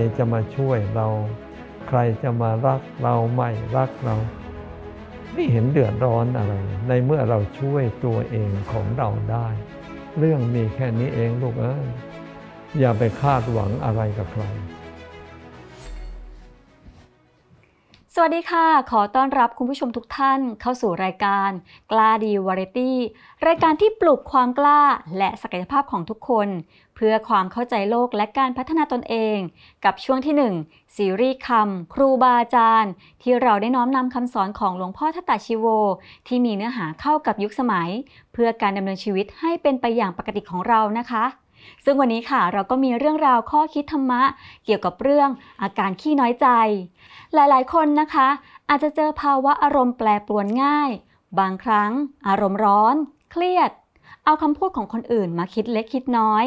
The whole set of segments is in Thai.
รจะมาช่วยเรา ใครจะมารักเราไม่รักเรา ไม่เห็นเดือดร้อนอะไร ในเมื่อเราช่วยตัวเองของเราได้ เรื่องมีแค่นี้เองลูกเอ้ยอย่าไปคาดหวังอะไรกับใครสวัสดีค่ะ ขอต้อนรับคุณผู้ชมทุกท่านเข้าสู่รายการ กล้าดีวาไรตี้ รายการที่ปลุกความกล้าและศักยภาพของทุกคน พื่อความเข้าใจโลกและการพัฒนาตนเอง กับช่วงที่ 1 ซีรีส์คำครูบาอาจารย์ ที่เราได้น้อมนำคำสอนของหลวงพ่อทัตตาชิโว ที่มีเนื้อหาเข้ากับยุคสมัย เพื่อการดำเนินชีวิตให้เป็นไปอย่างปกติของเรานะคะ ซึ่งวันนี้ค่ะเราก็มีเรื่องราวข้อคิดธรรมะ เกี่ยวกับเรื่องอาการขี้น้อยใจ หลายๆ คนนะคะ อาจจะเจอภาวะอารมณ์แปรปรวนง่าย บางครั้ง อารมณ์ร้อน เครียด เอาคำพูดของคนอื่นมาคิดเล็กคิดน้อย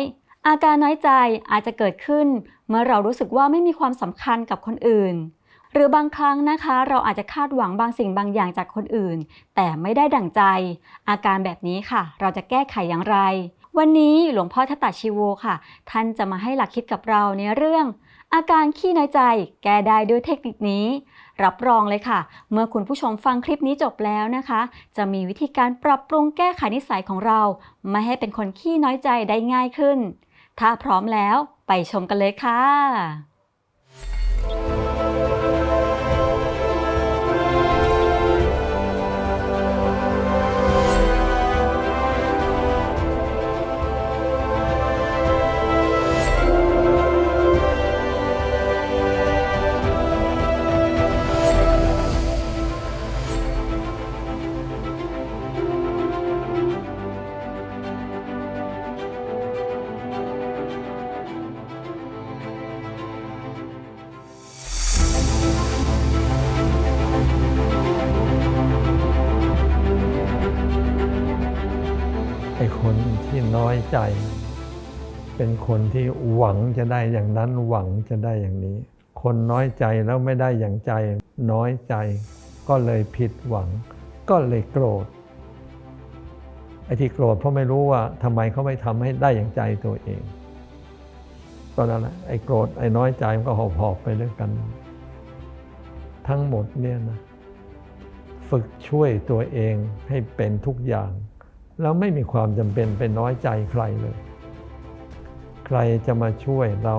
อาการน้อยใจอาจจะเกิดขึ้น เมื่อเรารู้สึกว่าไม่มีความสำคัญกับคนอื่น หรือบางครั้งนะคะ เราอาจจะคาดหวังบางสิ่งบางอย่างจากคนอื่น แต่ไม่ได้ดั่งใจ อาการแบบนี้ค่ะ เราจะแก้ไขอย่างไร วันนี้หลวงพ่อทัตตาชิโวค่ะ ท่านจะมาให้หลักคิดกับเราในเรื่อง อาการขี้น้อยใจ แก้ได้ด้วยเทคนิคนี้ รับรองเลยค่ะ เมื่อคุณผู้ชมฟังคลิปนี้จบแล้วนะคะ จะมีวิธีการปรับปรุงแก้ไขนิสัยของเรา ไม่ให้เป็นคนขี้น้อยใจได้ง่ายขึ้น ถ้าพร้อมแล้วไปชมกันเลยค่ะ น้อยใจ เป็นคนที่หวังจะได้อย่างนั้นหวังจะได้อย่างนี้ คนน้อยใจแล้วไม่ได้อย่างใจน้อยใจ ก็เลยผิดหวัง ก็เลยโกรธไอ้ที่โกรธเพราะไม่รู้ว่าทำไมเขาไม่ทำให้ได้อย่างใจตัวเองตอนนั้นแหละไอ้โกรธไอ้น้อยใจมันก็หอบหอบๆไปด้วยกัน ทั้งหมดเนี่ยนะ ฝึกช่วยตัวเองให้เป็นทุกอย่าง แล้วไม่มีความจำเป็นเป็นน้อยใจใครเลย ใครจะมาช่วยเรา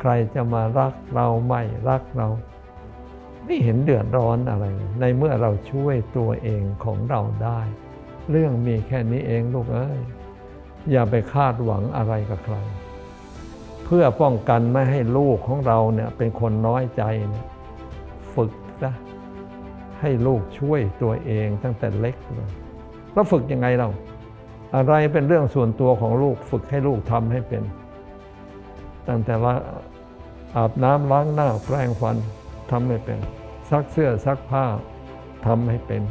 ใครจะมารักเราไม่รักเรา ไม่เห็นเดือดร้อนอะไร ในเมื่อเราช่วยตัวเองของเราได้ เรื่องมีแค่นี้เองลูกเอ้ยอย่าไปคาดหวังอะไรกับใคร เพื่อป้องกันไม่ให้ลูกของเราเนี่ยเป็นคนน้อยใจเนี่ยฝึกซะให้ลูกช่วยตัวเองตั้งแต่เล็กเลย แล้วฝึกยังไงเรา อะไรเป็นเรื่องส่วนตัวของลูกฝึกให้ลูกทำให้เป็น ตั้งแต่ละอาบน้ำล้างหน้าแปรงฟันทำให้เป็น ซักเสื้อซักผ้าทำให้เป็น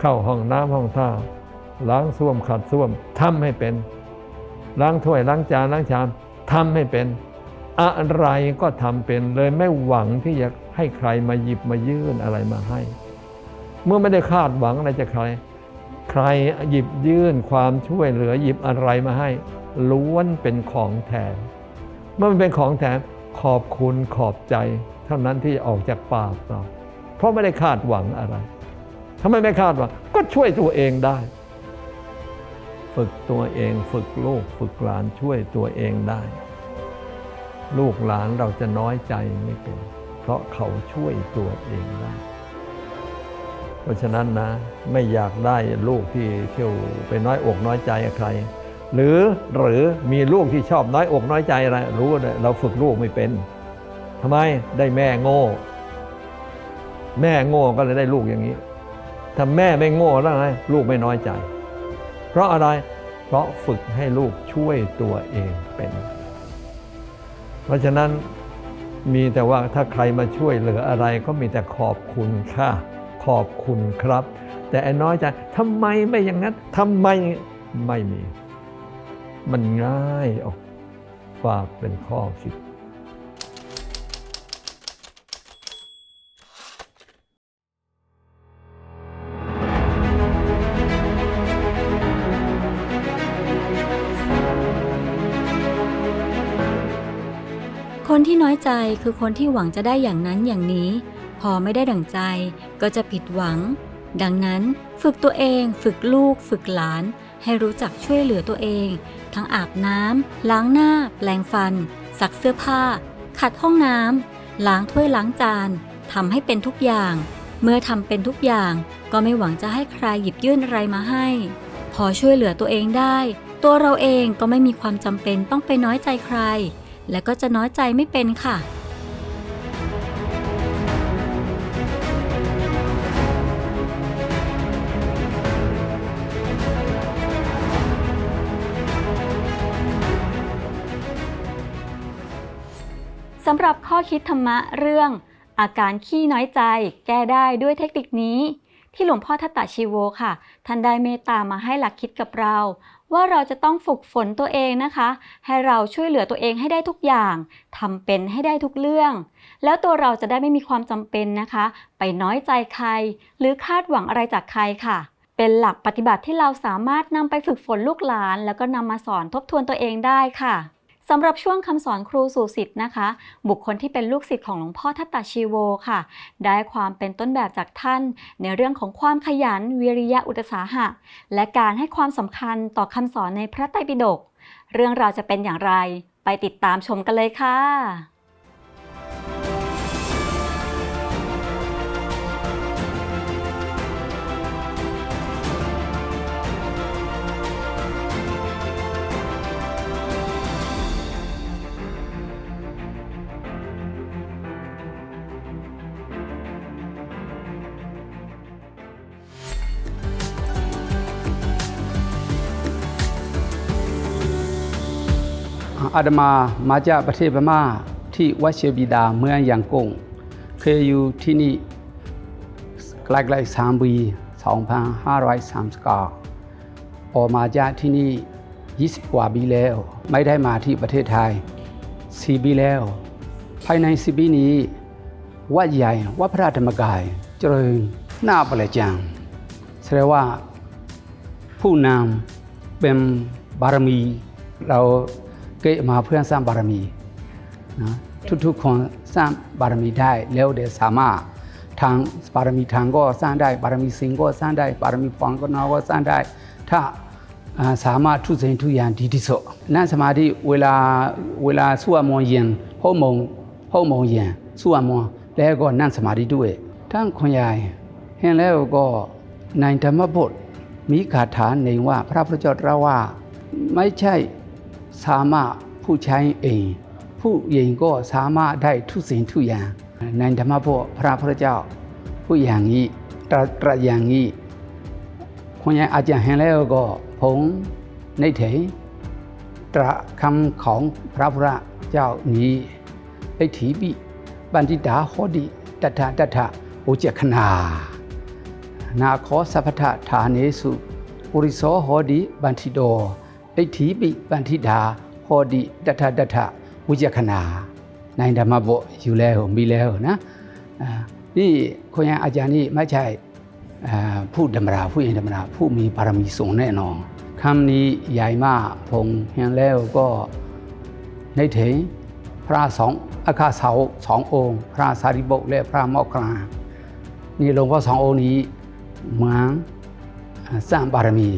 เข้าห้องน้ำห้องท่า ล้างส้วมขัดส้วมทำให้เป็น ล้างถ้วยล้างจานล้างชามทำให้เป็น อะไรก็ทำเป็นเลยไม่หวังที่จะให้ใครมาหยิบมายื่นอะไรมาให้ เมื่อไม่ได้คาดหวังอะไรจากใคร ใครหยิบยื่นความช่วยเหลือหยิบอะไรมาให้ ล้วนเป็นของแถมเมื่อมันเป็นของแถมขอบคุณขอบใจ เท่านั้นที่จะออกจากปากเราเพราะไม่ได้คาดหวังอะไรถ้าไมไม่คาดหวังก็ช่วยตัวเองได้ ฝึกตัวเองฝึกลูกฝึกหลานช่วยตัวเองได้ ลูกหลานเราจะน้อยใจไม่เป็น เพราะเขาช่วยตัวเองได้ เพราะฉะนั้นนะไม่อยากได้ลูกที่เที่ยวไปน้อยอกน้อยใจกับใคร หรือหรือมีลูกที่ชอบน้อยอกน้อยใจอะไรรู้เลยเราฝึกลูกไม่เป็นทำไมได้แม่โง่ แม่โง่ก็เลยได้ลูกอย่างนี้ถ้าแม่ไม่โง่แล้วไงลูกไม่น้อยใจ เพราะอะไรเพราะฝึกให้ลูกช่วยตัวเองเป็น เพราะฉะนั้นมีแต่ว่าถ้าใครมาช่วยเหลืออะไรก็มีแต่ขอบคุณค่ะ ขอบคุณครับ แต่ไอ้น้อยใจทำไมไม่อย่างนั้นทำไมไม่มี มันง่ายออกฝากเป็นข้อคิดคนที่น้อยใจคือคนที่หวังจะได้อย่างนั้นอย่างนี้ พอไม่ได้ดั่งใจก็จะผิดหวัง ดังนั้นฝึกตัวเอง ฝึกลูก ฝึกหลาน ให้รู้จักช่วยเหลือตัวเอง ทั้งอาบน้ำล้างหน้า แปลงฟัน ซักเสื้อผ้า ขัดห้องน้ำล้างถ้วยล้างจานทำให้เป็นทุกอย่าง เมื่อทำเป็นทุกอย่างก็ไม่หวังจะให้ใครหยิบยื่นอะไรมาให้ พอช่วยเหลือตัวเองได้ ตัวเราเองก็ไม่มีความจำเป็นต้องไปน้อยใจใคร และก็จะน้อยใจไม่เป็นค่ะ สำหรับข้อคิดธรรมะเรื่อง อาการขี้น้อยใจ แก้ได้ด้วยเทคนิคนี้ ที่หลวงพ่อทัตตาชีโวค่ะ ท่านได้เมตตามาให้หลักคิดกับเรา ว่าเราจะต้องฝึกฝนตัวเองนะคะ ให้เราช่วยเหลือตัวเองให้ได้ทุกอย่างทำเป็นให้ได้ทุกเรื่อง แล้วตัวเราจะได้ไม่มีความจำเป็นนะคะ ไปน้อยใจใคร หรือคาดหวังอะไรจากใครค่ะเป็นหลักปฏิบัติที่เราสามารถนำไปฝึกฝนลูกหลาน แล้วก็นำมาสอนทบทวนตัวเองได้ค่ะ สำหรับช่วงคำสอนครูสู่สิทธิ์นะคะ บุคคลที่เป็นลูกศิษย์ของหลวงพ่อทัตตาชีโวค่ะ ได้ความเป็นต้นแบบจากท่าน ในเรื่องของความขยันวิริยะอุตสาหะ และการให้ความสำคัญต่อคำสอนในพระไตรปิฎกเรื่องราวจะเป็นอย่างไร ไปติดตามชมกันเลยค่ะ อาตมามาจากประเทศพม่าที่วัดเชบิดาเมืองยังกงเคยอยู่ที่นี่ใกล้ๆสามปี2539ออกมาจากที่นี่ 20 กว่าปีแล้ว ไม่ได้มาที่ประเทศไทย4ปีแล้ว ภายใน10ปีนี้วัดใหญ่วัดพระธรรมกายเจริญหน้าประจังแสดงว่าผู้นำเป็นบารมีเรา กิดมาเพื่อสร้างบารมีนะทุกๆคนสร้างบารมีได้แล้วเดี๋ยวสามารถทางบารมีทางก็สร้างได้บารมีสิงก็สร้างได้บารมีฟังก็นอก็สร้างได้ ถ้าอ่าสามารถทุสิ่งทุกอย่างดีที่สุดนั่งสมาธิเวลาเวลาสวดมนต์เย็นห้องมงห้องมงเย็นสวดมนต์แล้วก็นั่งสมาธิด้วยทั้งคนใหญ่เห็นแล้วก็ในธรรมบทมีคาถาหนึ่งว่าพระพุทธเจ้าตรัสว่าไม่ใช่ สามารถผู้ใช้เอง ผู้หญิงก็สามารถได้ทุกสิ่งทุกอย่างในธรรมบทพระพุทธเจ้า ผู้อย่างนี้ตรัสตรอย่างนี้คนใหญ่อาจจะเห็นแล้วก็ผมในเถตรัสคำของพระพุทธเจ้านี้ไอ้ถีบิบันติดาโหดิตัทธะตัทธะโอเจคนา นาขอสัพพทฐาเนสุ ปุริโสโหดิบันทิโด ไอถีปิบันทิดาโหดิตถะตถะวิจคณาในธรรมบทอยู่แล้วมีแล้วนะอ่านี่คนยังอาจารย์นี่ไม่ใช่อ่าผู้ธรรมดาผู้เองธรรมดาผู้มีบารมีสูงแน่นอนคำนี้ใหญ่มากผมเห็นแล้วก็ในเถงพระสองอาคาเสาสององค์ พระสารีบุตรและพระมคคัลลานะนี่หลวงพ่อสององค์นี้เหมือนสร้างบารมี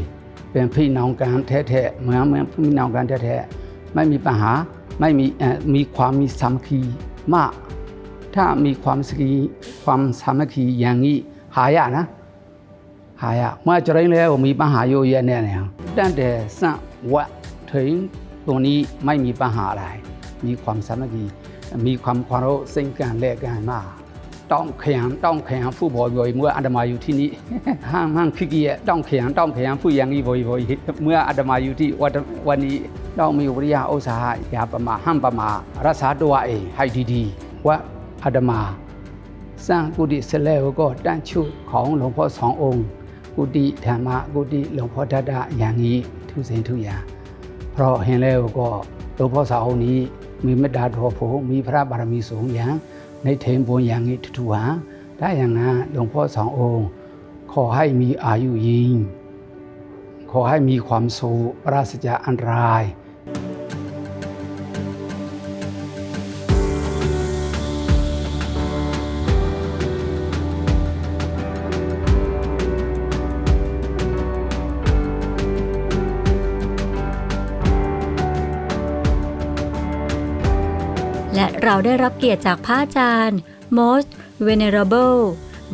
เป็นพี่น้องกันแท้ๆเหมือนเหมือนพี่น้องกันแท้ๆไม่มีปัญหาไม่มีมีความมีสามัคคีมาก ถ้ามีความสามขีความสามัคคีอย่างนี้หายากนะหายากเมื่อเจริญแล้วมีปัญหาเยอะแยะแน่ๆตั้งแต่สร้างวัดถึงตรงนี้ไม่มีปัญหาอะไร มีความสามัคคีมีความเคามรพซึ่งกันและกันมาก ต้องแขยันต้องแขยันผู้บ่อยๆเมื่ออาตมาอยู่ที่นี่ห้ามห้ามขี้เกียจต้องแขยันต้องแขยันผู้อย่างนี้บ่อยๆเมื่ออาตมาอยู่ที่วัดวันนี้ต้องมีวิริยะอุตสาหะอย่าประมาห้ามประมารักษาตัวเองให้ดีๆ ว่าอาตมาสร้างกุฏิเสร็จแล้วก็ตั้งชุดของหลวงพ่อสององค์ กุฏิธรรมะกุฏิหลวงพ่อทัตตะอย่างนี้ทุกสิ่งทุกอย่างเพราะเห็นแล้วก็หลวงพ่อสาวนี้มีเมตตาทอโผมีพระบารมีสูงอย่าง ในเทมบุญอย่างนี้ทุกหาได้อย่างนั้นหลวงพ่อสององค์ ขอให้มีอายุยืนขอให้มีความสุขปราศจากอันตราย เราได้รับเกียรติจากพระอาจารย์ Most Venerable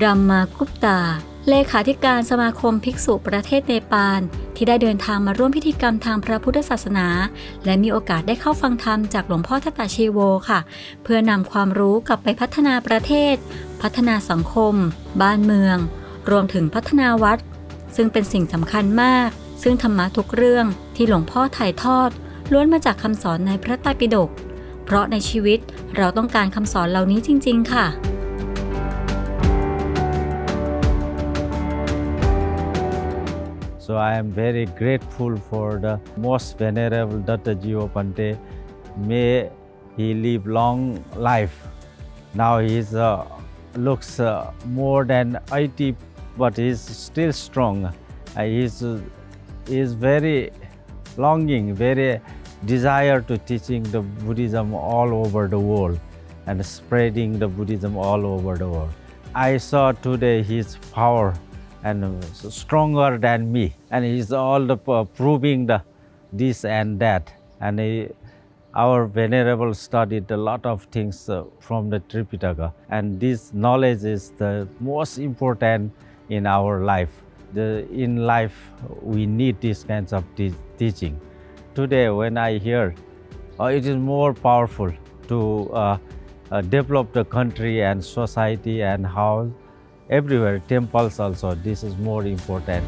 รัมมากุปตา เลขาธิการสมาคมภิกษุประเทศเนปาล ที่ได้เดินทางมาร่วมพิธีกรรมทางพระพุทธศาสนา และมีโอกาสได้เข้าฟังธรรมจากหลวงพ่อทัตตาชีโวค่ะ เพื่อนำความรู้กลับไปพัฒนาประเทศ พัฒนาสังคม บ้านเมือง รวมถึงพัฒนาวัด ซึ่งเป็นสิ่งสำคัญมาก ซึ่งธรรมะทุกเรื่องที่หลวงพ่อถ่ายทอดล้วนมาจากคำสอนในพระไตรปิฎกเพราะในชีวิต เราต้องการคำสอนเหล่านี้จริง ๆ ค่ะ So I am very grateful for the most venerable Dr. Jiva Pante. May he live long life. Now he is, uh, looks uh, more than 80, but he is still strong. Uh, he is, uh, he is very longing, very desire to teaching the Buddhism all over the world and spreading the Buddhism all over the world. I saw today his power and stronger than me, and he's all the, uh, proving the this and that. And he, our venerable studied a lot of things uh, from the Tripitaka, and this knowledge is the most important in our life. The, in life, we need these kinds of te- teaching. Today, when I hear, uh, it is more powerful to uh, uh, develop the country and society and how everywhere temples also this is more important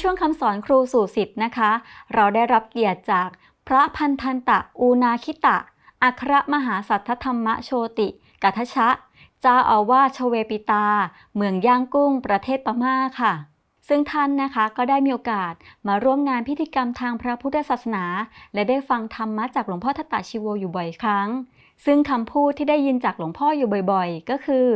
ช่วงคำสอนครูสู่สิทธิ์นะคะ เราได้รับเกียรติจากพระพันธันตะอูนาคิตะ อัครมหาสัทธธรรมโชติกัทชะ เจ้าอาวาสชเวปิตา เมืองย่างกุ้งประเทศพม่าค่ะ ซึ่งท่านนะคะก็ได้มีโอกาสมาร่วมงานพิธีกรรมทางพระพุทธศาสนา และได้ฟังธรรมะจากหลวงพ่อทตตาชิโวอยู่บ่อยครั้งซึ่งคำพูดที่ได้ยินจากหลวงพ่ออยู่บ่อยๆ ก็คือ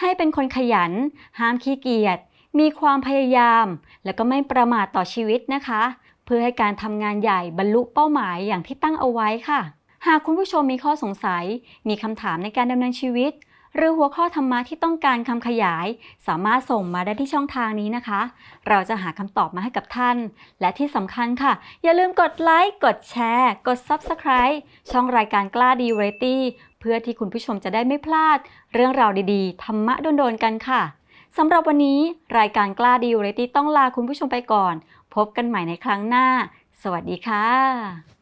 ให้เป็นคนขยัน ห้ามขี้เกียจ มีความพยายาม และก็ไม่ประมาทต่อชีวิตนะคะ เพื่อให้การทำงานใหญ่บรรลุเป้าหมายอย่างที่ตั้งเอาไว้ค่ะ หากคุณผู้ชมมีข้อสงสัย มีคำถามในการดำเนินชีวิต หรือหัวข้อธรรมะที่ต้องการคำขยาย สามารถส่งมาได้ที่ช่องทางนี้นะคะ เราจะหาคำตอบมาให้กับท่าน และที่สำคัญค่ะ อย่าลืมกดไลค์กดแชร์ กด Subscribe ช่องรายการกล้าดีเรตี้เพื่อที่คุณผู้ชมจะได้ไม่พลาด เรื่องราวดีๆธรรมะโดนๆกันค่ะ สำหรับวันนี้รายการกล้าดีเรตี้ต้องลาคุณผู้ชมไปก่อน พบกันใหม่ในครั้งหน้า สวัสดีค่ะ